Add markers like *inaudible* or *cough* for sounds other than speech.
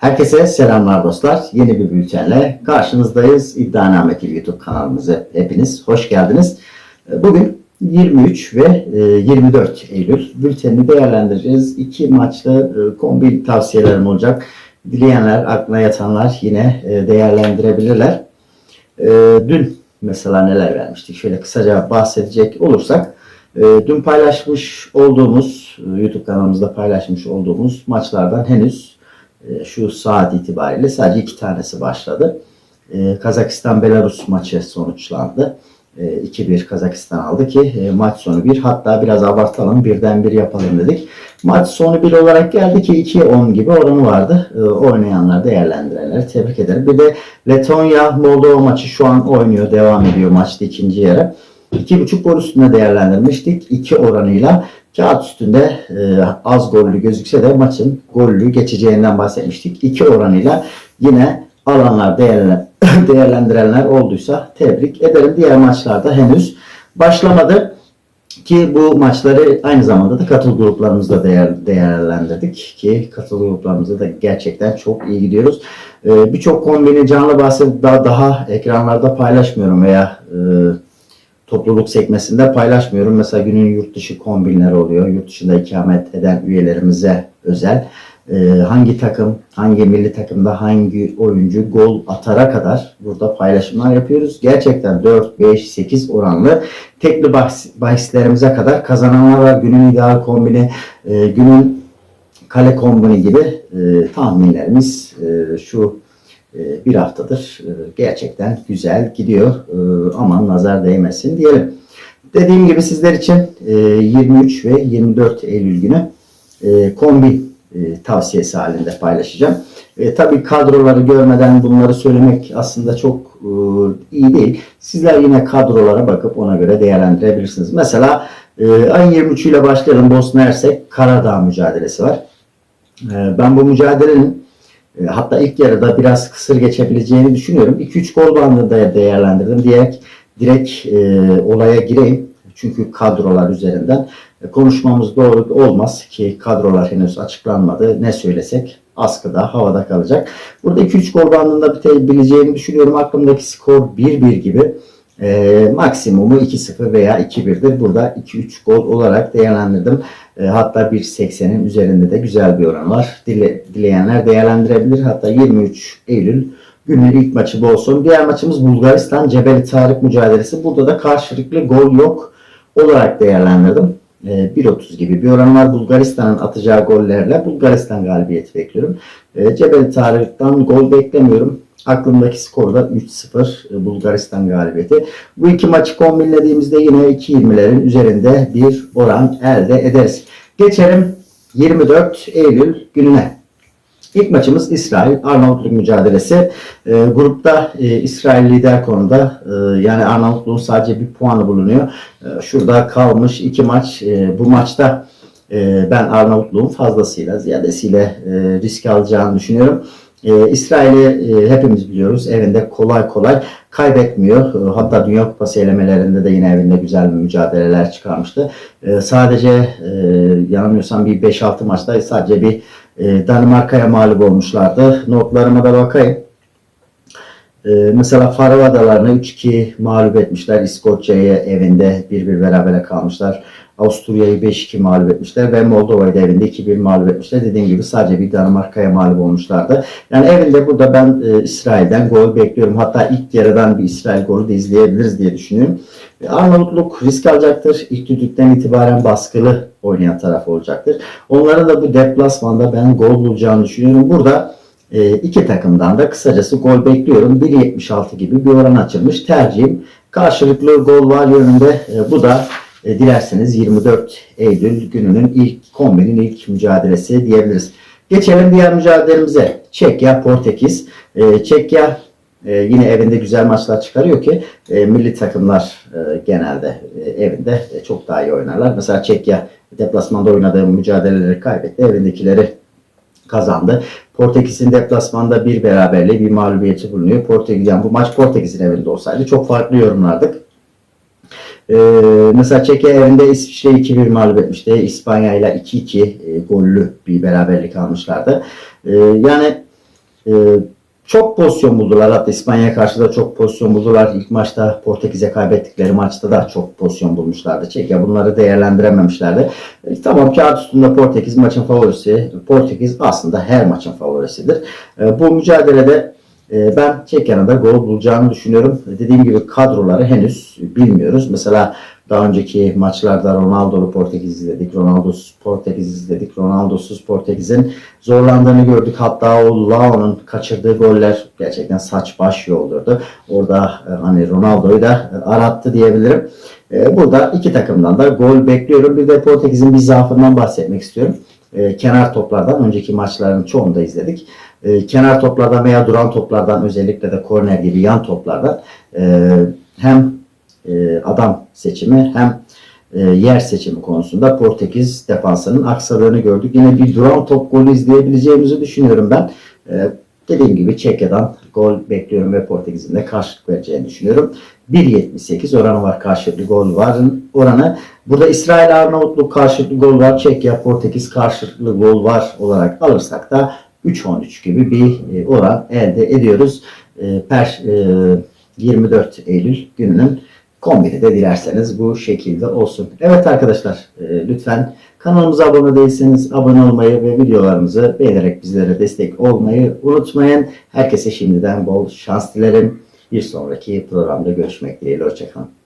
Herkese selamlar dostlar. Yeni bir bültenle karşınızdayız. İddianame TV YouTube kanalımıza hepiniz hoş geldiniz. Bugün 23 ve e, 24 Eylül bültenini değerlendireceğiz. İki maçlı e, kombin tavsiyelerim olacak. Dileyenler, aklına yatanlar yine e, değerlendirebilirler. E, Dün mesela neler vermiştik? Şöyle kısaca bahsedecek olursak e, dün paylaşmış olduğumuz, e, YouTube kanalımızda paylaşmış olduğumuz maçlardan henüz e, şu saat itibariyle sadece iki tanesi başladı. E, Kazakistan-Belarus maçı sonuçlandı. E, 2-1 Kazakistan aldı ki e, maç sonu 1 hatta biraz abartalım birden bir yapalım dedik. Maç sonu 1 olarak geldi ki 2-10 gibi oranı vardı. E, oynayanlar değerlendirenleri tebrik ederim. Bir de Letonya Moldova maçı şu an oynuyor devam ediyor maçta ikinci yarı. 2.5 gol üstünde değerlendirmiştik. 2 oranıyla kağıt üstünde e, az gollü gözükse de maçın gollü geçeceğinden bahsetmiştik. 2 oranıyla yine alanlar değerlen- *clears throat* değerlendirenler olduysa tebrik ederim. Diğer maçlarda henüz başlamadı. Ki bu maçları aynı zamanda da katıl gruplarımızda değer, değerlendirdik. Ki katıl gruplarımızda da gerçekten çok iyi gidiyoruz. Ee, Birçok kombini canlı bahsedip daha, daha ekranlarda paylaşmıyorum veya e, topluluk sekmesinde paylaşmıyorum. Mesela günün yurt dışı kombinleri oluyor. Yurt dışında ikamet eden üyelerimize özel. Ee, hangi takım, hangi milli takımda hangi oyuncu gol atara kadar burada paylaşımlar yapıyoruz. Gerçekten 4, 5, 8 oranlı tekli bahis- bahislerimize kadar kazananlar var. Günün ideal kombini, e, günün kale kombini gibi e, tahminlerimiz e, şu e, bir haftadır e, gerçekten güzel gidiyor. E, aman nazar değmesin diyelim. Dediğim gibi sizler için e, 23 ve 24 Eylül günü e, kombi e, tavsiyesi halinde paylaşacağım. E, tabii kadroları görmeden bunları söylemek aslında çok e, iyi değil. Sizler yine kadrolara bakıp ona göre değerlendirebilirsiniz. Mesela e, ayın 23 ile başlayalım. Bosna Hersek Karadağ mücadelesi var. E, ben bu mücadelenin e, hatta ilk yarıda biraz kısır geçebileceğini düşünüyorum. 2-3 gol bandında değerlendirdim. Direkt, direkt e, olaya gireyim. Çünkü kadrolar üzerinden e, konuşmamız doğru olmaz ki kadrolar henüz açıklanmadı. Ne söylesek askıda, havada kalacak. Burada 2-3 gol bandında bitebileceğini düşünüyorum. Aklımdaki skor 1-1 gibi. E, maksimumu 2-0 veya 2-1'dir. Burada 2-3 gol olarak değerlendirdim. E, hatta 1.80'in üzerinde de güzel bir oran var. Dile, dileyenler değerlendirebilir. Hatta 23 Eylül günün ilk maçı bu olsun. Diğer maçımız Bulgaristan Cebeli Tarık mücadelesi. Burada da karşılıklı gol yok olarak değerlendirdim. E, 1.30 gibi bir oran var. Bulgaristan'ın atacağı gollerle Bulgaristan galibiyeti bekliyorum. Cebeli Tarık'tan gol beklemiyorum. Aklımdaki skor da 3-0 Bulgaristan galibiyeti. Bu iki maçı kombinlediğimizde yine 2.20'lerin üzerinde bir oran elde ederiz. Geçelim 24 Eylül gününe. İlk maçımız İsrail Arnavutluk mücadelesi. E, grupta e, İsrail lider konuda e, yani Arnavutluğun sadece bir puanı bulunuyor. E, şurada kalmış iki maç. E, bu maçta e, ben Arnavutluğun fazlasıyla ziyadesiyle e, risk alacağını düşünüyorum. E, İsrail'i e, hepimiz biliyoruz. Evinde kolay kolay kaybetmiyor. E, hatta Dünya Kupası elemelerinde de yine evinde güzel mücadeleler çıkarmıştı. E, sadece e, yanılmıyorsam bir 5-6 maçta sadece bir e, Danimarka'ya mağlup olmuşlardı. Notlarıma da bakayım. E, mesela Faroe Adalarını 3-2 mağlup etmişler. İskoçya'yı evinde 1-1 berabere kalmışlar. Avusturya'yı 5-2 mağlup etmişler ve Moldova'yı da evinde 2-1 mağlup etmişler. Dediğim gibi sadece bir Danimarka'ya mağlup olmuşlardı. Yani evinde burada ben e, İsrail'den gol bekliyorum. Hatta ilk yarıdan bir İsrail golü de izleyebiliriz diye düşünüyorum. E, Arnavutluk risk alacaktır. İlk düdükten itibaren baskılı oynayan taraf olacaktır. Onların da bu deplasmanda ben gol bulacağını düşünüyorum. Burada e, iki takımdan da kısacası gol bekliyorum. 1.76 gibi bir oran açılmış. Tercihim karşılıklı gol var yönünde. E, bu da e, dilerseniz 24 Eylül gününün ilk kombinin ilk mücadelesi diyebiliriz. Geçelim diğer mücadelemize. Çekya, Portekiz. E, Çekya e, yine evinde güzel maçlar çıkarıyor ki e, milli takımlar e, genelde e, evinde e, çok daha iyi oynarlar. Mesela Çekya deplasmanda oynadığı mücadeleleri kaybetti. Evindekileri kazandı. Portekiz'in deplasmanda bir beraberliği bir mağlubiyeti bulunuyor. Portekiz, yani bu maç Portekiz'in evinde olsaydı çok farklı yorumlardık. Ee, mesela Çekya evinde İsviçre 2-1 mağlup etmişti. İspanya ile 2-2 e, gollü bir beraberlik almışlardı. Ee, yani e, çok pozisyon buldular. Hatta İspanya'ya karşı da çok pozisyon buldular. İlk maçta Portekiz'e kaybettikleri maçta da çok pozisyon bulmuşlardı. Çekya bunları değerlendirememişlerdi. E, tamam kağıt üstünde Portekiz maçın favorisi. Portekiz aslında her maçın favorisidir. E, bu mücadelede ben Çekya'nın da gol bulacağını düşünüyorum. Dediğim gibi kadroları henüz bilmiyoruz. Mesela daha önceki maçlarda Ronaldo'lu Portekiz izledik, Ronaldo'suz Portekiz izledik. Ronaldo'suz Portekiz'in zorlandığını gördük. Hatta o Lao'nun kaçırdığı goller gerçekten saç baş yoldurdu. Orada e, hani Ronaldo'yu da e, arattı diyebilirim. E, Burada iki takımdan da gol bekliyorum. Bir de Portekiz'in bir zaafından bahsetmek istiyorum. Kenar toplardan önceki maçların çoğunu da izledik. E, Kenar toplardan veya duran toplardan özellikle de korner gibi yan toplardan e, hem e, adam seçimi hem e, yer seçimi konusunda Portekiz defansının aksadığını gördük. Yine bir duran top golü izleyebileceğimizi düşünüyorum ben. E, dediğim gibi Çekya'dan gol bekliyorum ve Portekiz'in de karşılık vereceğini düşünüyorum. 1.78 oranı var karşılıklı gol var oranı. Burada İsrail Arnavutluk karşılıklı gol var. Çekya Portekiz karşılıklı gol var olarak alırsak da 3-13 gibi bir e, oran elde ediyoruz. E, Per, e, 24 Eylül gününün kombini de dilerseniz bu şekilde olsun. Evet arkadaşlar e, lütfen kanalımıza abone değilseniz abone olmayı ve videolarımızı beğenerek bizlere destek olmayı unutmayın. Herkese şimdiden bol şans dilerim. Bir sonraki programda görüşmek dileğiyle. Hoşçakalın.